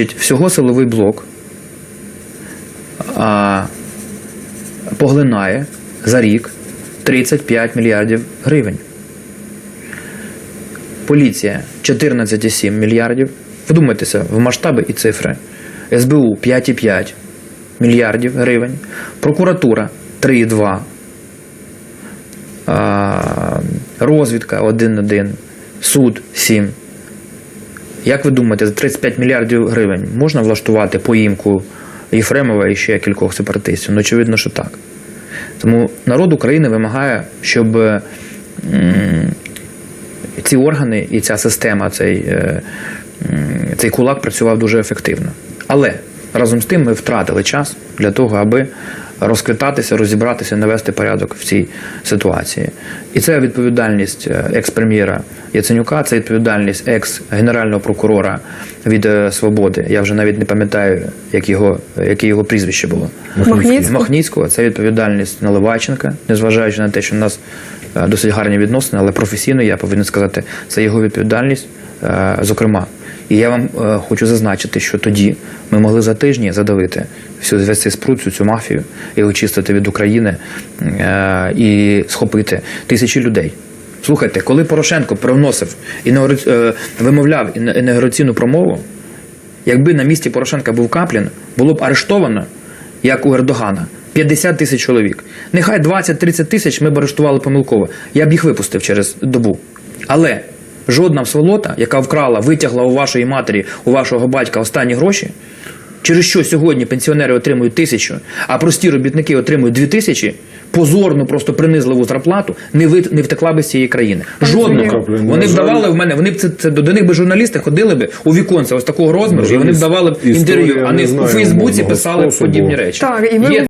Значить, всього силовий блок а, поглинає за рік 35 мільярдів гривень. Поліція 14,7 мільярдів. Вдумайтеся в масштаби і цифри. СБУ 5,5 мільярдів гривень. Прокуратура 3,2. А, розвідка 1,1. Суд 7. Як ви думаєте, за 35 мільярдів гривень можна влаштувати поїмку Єфремова і ще кількох сепаратистів? Ну, очевидно, що так. Тому народ України вимагає, щоб м, ці органи і ця система, цей, е, цей кулак працював дуже ефективно. Але разом з тим ми втратили час для того, аби розквітатися, розібратися, навести порядок в цій ситуації. І це відповідальність е, екс-прем'єра Яценюка, це відповідальність екс-генерального прокурора від е, свободи. Я вже навіть не пам'ятаю, як його, яке його прізвище було. Махніцького? Махніцького. Це відповідальність Наливайченка, незважаючи на те, що в нас е, досить гарні відносини, але професійно я повинен сказати, це його відповідальність, зокрема. І я вам е, хочу зазначити, що тоді ми могли за тижні задавити всю спрут, всю цю мафію і очистити від України е, і схопити тисячі людей. Слухайте, коли Порошенко привносив інаугура- е, вимовляв інаугураційну промову, якби на місці Порошенка був Каплін, було б арештовано, як у Ердогана, 50 тисяч чоловік. Нехай 20-30 тисяч ми б арештували помилково. Я б їх випустив через добу. Але жодна сволота, яка вкрала, витягла у вашої матері, у вашого батька останні гроші, через що сьогодні пенсіонери отримують тисячу, а прості робітники отримують дві тисячі, позорну, просто принизливу зарплату, не, ви, не втекла би з цієї країни. Жодного. Вони б давали в мене, вони б це, це до них би журналісти ходили би у віконце ось такого розміру, і вони б давали б інтерв'ю, а не у Фейсбуці писали способу. подібні речі. Так, і ви Є